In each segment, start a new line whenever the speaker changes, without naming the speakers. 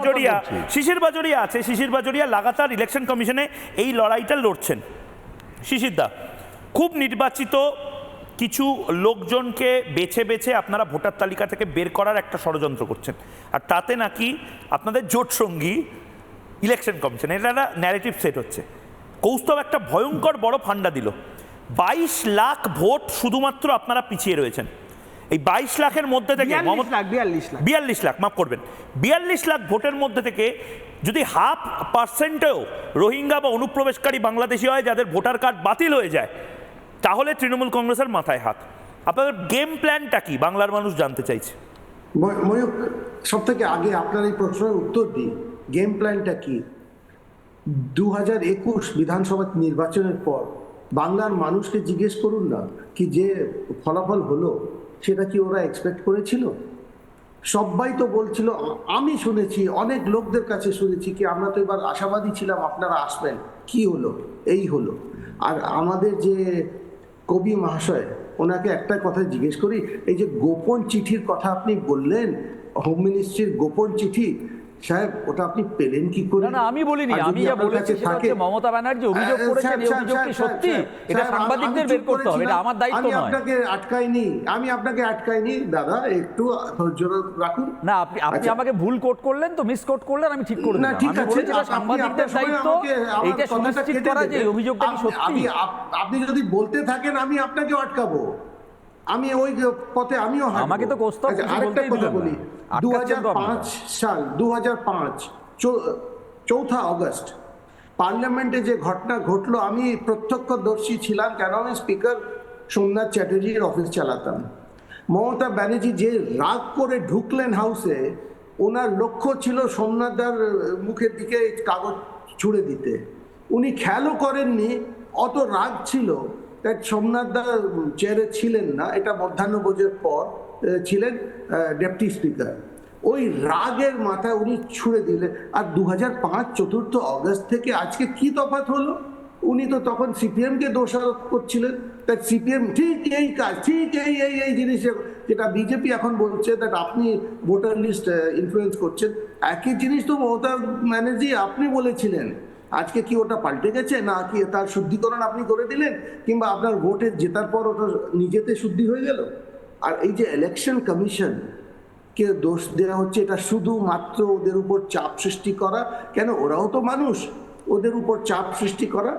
বাজরিয়া শিশির বাজরিয়া আছে। শিশির বাজরিয়া লাগাতার ইলেকশন কমিশনে এই লড়াইটা লড়ছেন। শিশিরদা খুব নির্বাচিত কিছু লোকজনকে বেছে বেছে আপনারা ভোটার তালিকা থেকে বের করার একটা ষড়যন্ত্র করছেন। আর তাতে নাকি আপনাদের জোট সঙ্গী ইলেকশন কমিশন এটা একটা ন্যারেটিভ সেট হচ্ছে। কৌস্তব একটা ভয়ঙ্কর বড় ফান্ডা দিল। বাইশ লাখ ভোট শুধুমাত্র আপনারা পিছিয়ে রয়েছেন। এই বাইশ লাখের মধ্যে থেকে
বিয়াল্লিশ লাখ বিয়াল্লিশ
বিয়াল্লিশ লাখ মাফ করবেন। বিয়াল্লিশ লাখ ভোটের মধ্যে থেকে যদি হাফ পার্সেন্টেও রোহিঙ্গা বা অনুপ্রবেশকারী বাংলাদেশি হয় যাদের ভোটার কার্ড বাতিল হয়ে যায় তাহলে তৃণমূল কংগ্রেসের মাথায় হাত। আপনাদের গেম প্ল্যানটা কি? বাংলার মানুষ জানতে চাইছে।
ময়- ময়ূক সব থেকে আগে আপনার এই প্রশ্নের উত্তর দিই। গেম প্ল্যানটা কি? দু হাজার একুশ বিধানসভা নির্বাচনের পর বাংলার মানুষকে জিজ্ঞেস করুন না কি যে ফলাফল হলো, সেটা কি ওরা এক্সপেক্ট করেছিল? সবাই তো বলছিল, আমি শুনেছি, অনেক লোকদের কাছে শুনেছি কি আমরা তো এবার আশাবাদী ছিলাম আপনারা আসবেন। কি হলো? এই হলো। আর আমাদের যে কবি মহাশয়, ওনাকে একটা কথা জিজ্ঞেস করি, এই যে গোপন চিঠির কথা আপনি বললেন, হোম মিনিস্ট্রির গোপন চিঠি সাহেব ওটা আপনি পেলেন কি করে?
না আমি বলিনি আমি যা বলেছি সেটা হচ্ছে মমতা ব্যানার্জি অভিযোগ করেছেন এই অভিযোগ কি সত্যি। এটা সাংবাদিকদের বের করতে হবে এটা আমার দায়িত্ব
আমি আপনাকে আটকাইনি আমি আপনাকে আটকাইনি দাদা একটু ধৈর্য রাখুন।
না আপনি আপনি
আচ্ছা।
আমাকে ভুল কোট করলেন তো মিস কোট করলেন আমি ঠিক করে
না
দিলাম।
ঠিক
আমি
আছে
বলেছি এটা সাংবাদিকদের দায়িত্ব
কথাটা
সুনিশ্চিত করা যে অভিযোগটা কি সত্যি।
আপনি যদি বলতে থাকেন আমি আপনাকেও আটকাবো। আমি ওই পথে আমিও
আমাকে তো
আচ্ছা, আরেকটা কথা বলি। দু হাজার পাঁচ সাল দু হাজার পাঁচ চৌঠা অগস্ট পার্লামেন্টে যে ঘটনা ঘটলো আমি প্রত্যক্ষদর্শী ছিলাম কেন আমি স্পিকার সোমনাথ চ্যাটার্জির অফিস চালাতাম? মমতা ব্যানার্জি যে রাগ করে ঢুকলেন হাউসে ওনার লক্ষ্য ছিল সোমনাথদার মুখের দিকে কাগজ ছুড়ে দিতে। উনি খেয়ালও করেননি অত রাগ ছিল তাই সোমনাথ দা চেয়ারে ছিলেন না, এটা মধ্যাহ্নভোজের পর ছিলেন ডেপুটি স্পিকার। ওই রাগের মাথায় উনি ছুড়ে দিলেন। আর দু হাজার পাঁচ চতুর্থ অগস্ট থেকে আজকে কি তফাৎ হলো? উনি তো তখন সিপিএমকে দোষারোপ করছিলেন। তাই সিপিএম ঠিক এই কাজ, ঠিক এই এই এই জিনিস যেটা বিজেপি এখন বলছে দ্যাট আপনি ভোটার লিস্ট ইনফ্লুয়েন্স করছেন। একই জিনিস তো মমতা ব্যানার্জি আপনি বলেছিলেন। আজকে কি ওটা পাল্টে গেছে? না কি তার শুদ্ধিকরণ আপনি করে দিলেন? কিংবা আপনার ভোটে জেতার পর ওটা নিজেতে শুদ্ধি হয়ে গেল? আর এই যে ইলেকশন কমিশন কে দোষ দেওয়া হচ্ছে, এটা শুধুমাত্র ওদের উপর চাপ সৃষ্টি করা? কেন? ওরাও তো মানুষ। ওদের উপর চাপ সৃষ্টি করা?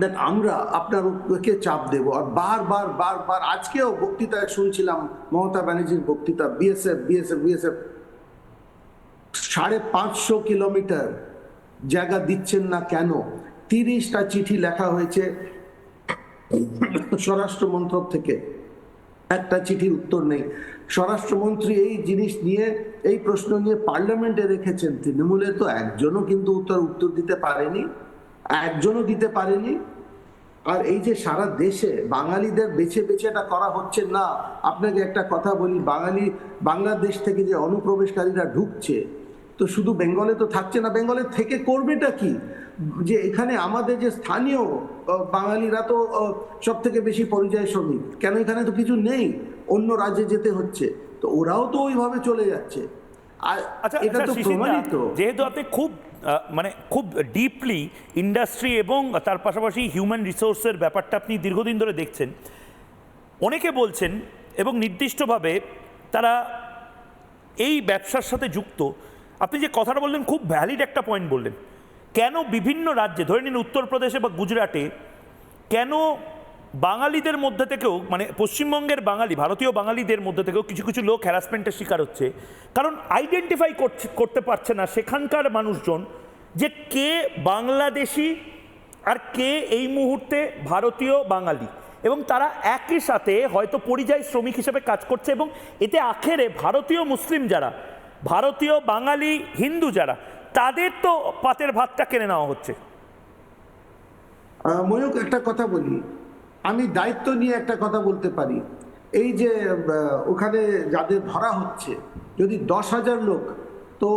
দেন আমরা আপনার কে চাপ দেব। আর বারবার বারবার আজকেও বক্তৃতায় শুনছিলাম মমতা ব্যানার্জির বক্তৃতা বিএসএফ বিএসএফ বিএসএফ সাড়ে পাঁচশো কিলোমিটার জায়গা দিচ্ছেন না কেন? তিরিশটা চিঠি লেখা হয়েছে স্বরাষ্ট্র মন্ত্রক থেকে। একটা চিঠির উত্তর নেই। স্বরাষ্ট্রমন্ত্রী এই জিনিস নিয়ে, এই প্রশ্ন নিয়ে পার্লামেন্টে রেখেছেন তৃণমূলের তো একজনও কিন্তু উত্তর উত্তর দিতে পারেনি, একজনও দিতে পারেনি। আর এই যে সারা দেশে বাঙালিদের বেছে বেছে এটা করা হচ্ছে না, আপনাকে একটা কথা বলি, বাঙালি, বাংলাদেশ থেকে যে অনুপ্রবেশকারীরা ঢুকছে তো শুধু বেঙ্গলে তো থাকছে না বেঙ্গলে থেকে করবেটা কি? যে এখানে আমাদের যে স্থানীয় বাঙালিরা তো সব থেকে বেশি পরিযায়ী শ্রমিক। কেন এখানে তো কিছু নেই? অন্য রাজ্যে যেতে হচ্ছে। তো ওরাও তো ওইভাবে চলে যাচ্ছে।
আচ্ছা
এটা
আচ্ছা,
তো প্রমাণিত।
যেহেতু আপনি খুব মানে খুব ডিপলি ইন্ডাস্ট্রি এবং তার পাশাপাশি হিউম্যান রিসোর্সের ব্যাপারটা আপনি দীর্ঘদিন ধরে দেখছেন অনেকে বলছেন এবং নির্দিষ্টভাবে তারা এই ব্যবসার সাথে যুক্ত আপনি যে কথাটা বললেন, খুব ভ্যালিড একটা পয়েন্ট বললেন। কেন বিভিন্ন রাজ্যে, ধরে নিন উত্তরপ্রদেশে বা গুজরাটে, কেন বাঙালিদের মধ্যে থেকেও মানে পশ্চিমবঙ্গের বাঙালি, ভারতীয় বাঙালিদের মধ্যে থেকেও কিছু কিছু লোক হ্যারাসমেন্টের শিকার হচ্ছে। কারণ আইডেন্টিফাই করছে, করতে পারছে না সেখানকার মানুষজন যে কে বাংলাদেশি আর কে এই মুহূর্তে ভারতীয় বাঙালি। এবং তারা একই সাথে হয়তো পরিযায়ী শ্রমিক হিসেবে কাজ করছে এবং এতে আখেরে ভারতীয় মুসলিম যারা ভারতীয়, বাঙালি, হিন্দু যারা, তাদের তো পাতের ভাতটা কেড়ে নেওয়া হচ্ছে।
ময়ূক একটা কথা বলি। আমি দায়িত্ব নিয়ে একটা কথা বলতে পারি। এই যে ওখানে যাদের ধরা হচ্ছে, যদি দশ হাজার লোক, তো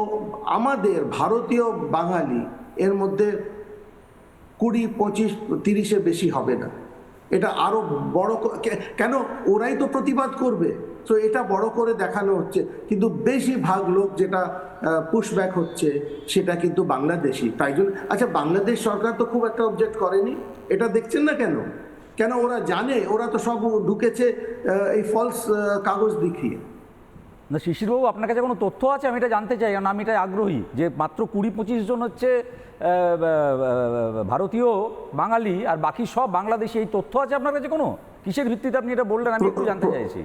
আমাদের ভারতীয়, বাঙালি, এর মধ্যে কুড়ি, পঁচিশ, তিরিশে বেশি হবে না। এটা আরও বড় কেন? ওরাই তো প্রতিবাদ করবে। তো এটা বড় করে দেখানো হচ্ছে। কিন্তু বেশি ভাগ লোক যেটা পুশব্যাক হচ্ছে, সেটা কিন্তু বাংলাদেশি তাই জন্য আচ্ছা বাংলাদেশ সরকার তো খুব একটা অবজেক্ট করেনি। এটা দেখছেন না কেন? কেন ওরা জানে? ওরা তো সব ঢুকেছে এই ফলস কাগজ দেখিয়ে।
না শিশিরবাবু আপনার কাছে কোনো তথ্য আছে? আমি এটা জানতে চাই কারণ আমি এটাই আগ্রহী যে মাত্র কুড়ি পঁচিশ জন হচ্ছে ভারতীয় বাঙালি আর বাকি সব বাংলাদেশি এই তথ্য আছে আপনার কাছে কোনো? কিসের ভিত্তিতে আপনি এটা বললেন? আমি একটু জানতে চাইছি।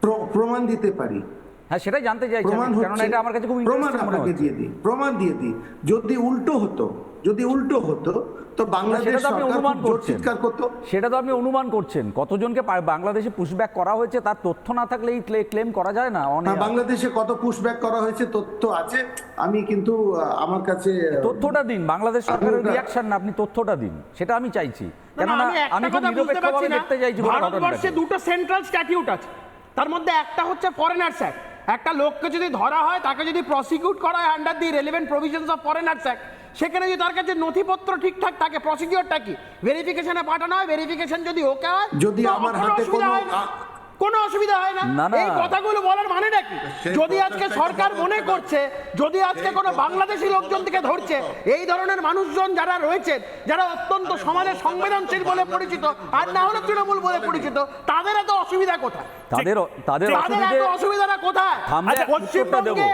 প্র- প্রমাণ দিতে পারি।
হ্যাঁ সেটাই জানতে চাইছি
প্রমাণ হচ্ছে
এটা আমার কাছে খুব
প্রমাণ আপনাকে দিয়ে দিই প্রমাণ দিয়ে দিই যদি উল্টো হতো যদি উল্টো হতো তো বাংলাদেশ
সেটা তো আপনি অনুমান করছেন।
করতো।
সেটা তো আপনি অনুমান করছেন। কতজনকে বাংলাদেশে পুশব্যাক করা হয়েছে তার তথ্য না থাকলে এই ক্লেম করা যায় না? অনেক
হ্যাঁ, বাংলাদেশে কত পুশব্যাক করা হয়েছে তথ্য আছে। আমি কিন্তু আমার কাছে
তথ্যটা দিন বাংলাদেশ সরকারের রিয়াকশন না আপনি তথ্যটা দিন সেটা আমি চাইছি। কেননা
আমি
খুব
কথা বুঝতে পারছি
নিরপেক্ষভাবে
না।
দেখতে চাইছি
ভারতবর্ষে দুটো সেন্ট্রাল স্ট্যাটিউট আছে। তার মধ্যে একটা হচ্ছে ফরেনার্স অ্যাক্ট একটা লোককে যদি ধরা হয় তাকে যদি প্রসিকিউট করা হয় under the relevant provisions of Foreigners Act সেখানে যদি তার কাছে নথিপত্র ঠিকঠাক থাকে প্রসিকিউরটা কি? ভেরিফিকেশনে পাঠানো হয় ভেরিফিকেশন যদি ওকে হয়
যদি আমার হাতে কোনো
কোনো অসুবিধা হয় না। এই কথাগুলো বলার মানেটা কি?
সেই
যদি আজকে সরকার মনে করছে যদি আজকে কোনো বাংলাদেশি লোকজন থেকে ধরছে এই ধরনের মানুষজন যারা রয়েছেন যারা অত্যন্ত সমাজে সংবেদনশীল বলে পরিচিত আর না হলে তৃণমূল বলে পরিচিত তাদের এত অসুবিধা কোথায়?
তাদের তাদের
অসুবিধাটা কোথায়?
থামলে
আচ্ছা,
উত্তরটা দেবো।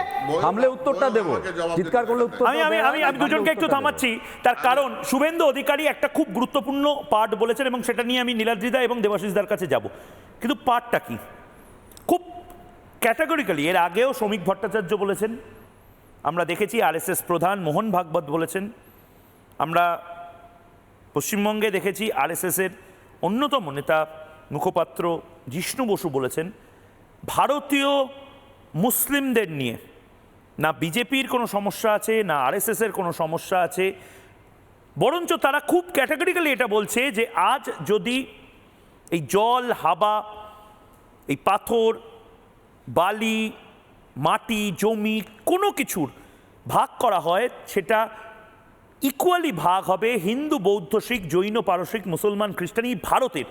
থামলে উত্তরটা দেবো। চিৎকার করলে উত্তর
আমি আমি আমি আমি দুজনকে একটু থামাচ্ছি। তার কারণ শুভেন্দু অধিকারী একটা খুব গুরুত্বপূর্ণ পার্ট বলেছেন এবং সেটা নিয়ে আমি নীলাদ্রিদা এবং দেবাশিসদার কাছে যাব। কিন্তু পার্টটা কি? খুব ক্যাটাগরিক্যালি এর আগেও শ্রমিক ভট্টাচার্য বলেছেন। আমরা দেখেছি আরএসএস প্রধান মোহন ভাগবত বলেছেন। আমরা পশ্চিমবঙ্গে দেখেছি আরএসএসের অন্যতম নেতা মুখপাত্র জিষ্ণু বসু বলেছেন, ভারতীয় মুসলিমদের নিয়ে না বিজেপির কোনো সমস্যা আছে, না আরএসএসের কোনো সমস্যা আছে, বরঞ্চ তারা খুব ক্যাটাগরিক্যালি এটা বলছে যে আজ যদি এই জল, হাবা, এই পাথর, বালি, মাটি, জমি কোনো কিছুর ভাগ করা হয়, সেটা ইকুয়ালি ভাগ হবে হিন্দু, বৌদ্ধ, শিখ, জৈন, পারসিক, মুসলমান, খ্রিস্টান, এই ভারতের।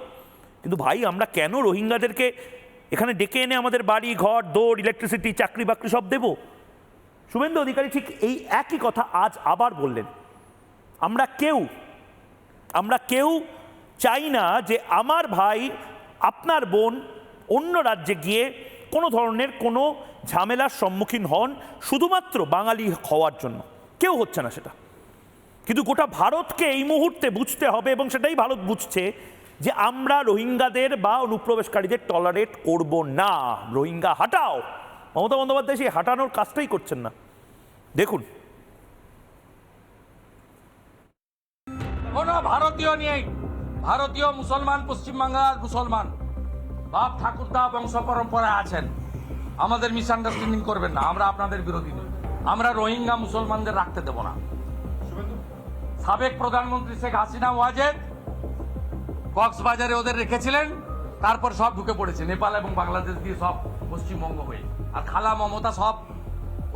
কিন্তু ভাই, আমরা কেন রোহিঙ্গাদেরকে এখানে ডেকে এনে আমাদের বাড়ি, ঘর, দৌড় ইলেকট্রিসিটি চাকরি বাকরি সব দেব? শুভেন্দু অধিকারী ঠিক এই একই কথা আজ আবার বললেন। আমরা কেউ আমরা কেউ চাই না যে আমার ভাই, আপনার বোন অন্য রাজ্যে গিয়ে কোনো ধরনের কোনো ঝামেলার সম্মুখীন হন শুধুমাত্র বাঙালি হওয়ার জন্য। কেউ হচ্ছে না সেটা। কিন্তু গোটা ভারতকে এই মুহূর্তে বুঝতে হবে এবং সেটাই ভারত বুঝছে যে আমরা রোহিঙ্গাদের বা অনুপ্রবেশকারীদের টলারেট করব না। রোহিঙ্গা, হাটাও। মমতা বন্দ্যোপাধ্যায় সেই হাঁটানোর কাজটাই করছেন না। দেখুন।
কোনো ভারতীয় নেই। ভারতীয় মুসলমান, পশ্চিমবাংলার মুসলমান। বাপ ঠাকুরদা বংশ পরম্পরা আছেন। আমাদের মিসআন্ডারস্ট্যান্ডিং করবেন না। আমরা আপনাদের বিরোধী নই। আমরা রোহিঙ্গা মুসলমানদের রাখতে দেব না। সাবেক প্রধানমন্ত্রী শেখ হাসিনা, ওয়াজেদ কক্সবাজারে ওদের রেখেছিলেন, তারপর সব ঢুকে পড়েছে, নেপাল এবং বাংলাদেশ দিয়ে সব পশ্চিমবঙ্গ হয়ে। আর খালা মমতা সব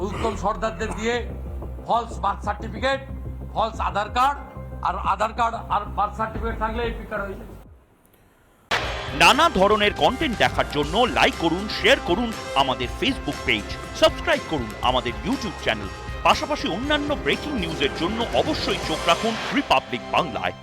উত্তম সর্দারদের দিয়ে false birth certificate false Aadhaar card, আর আধার কার্ড আর বার্থ সার্টিফিকেট থাকলে এই পিকার হয়ে
নানা ধরনের কন্টেন্ট দেখার জন্য লাইক করুন শেয়ার করুন আমাদের ফেসবুক পেজ সাবস্ক্রাইব করুন আমাদের ইউটিউব চ্যানেল পাশাপাশি অন্যান্য ব্রেকিং নিউজের জন্য অবশ্যই চোখ রাখুন রিপাবলিক বাংলায়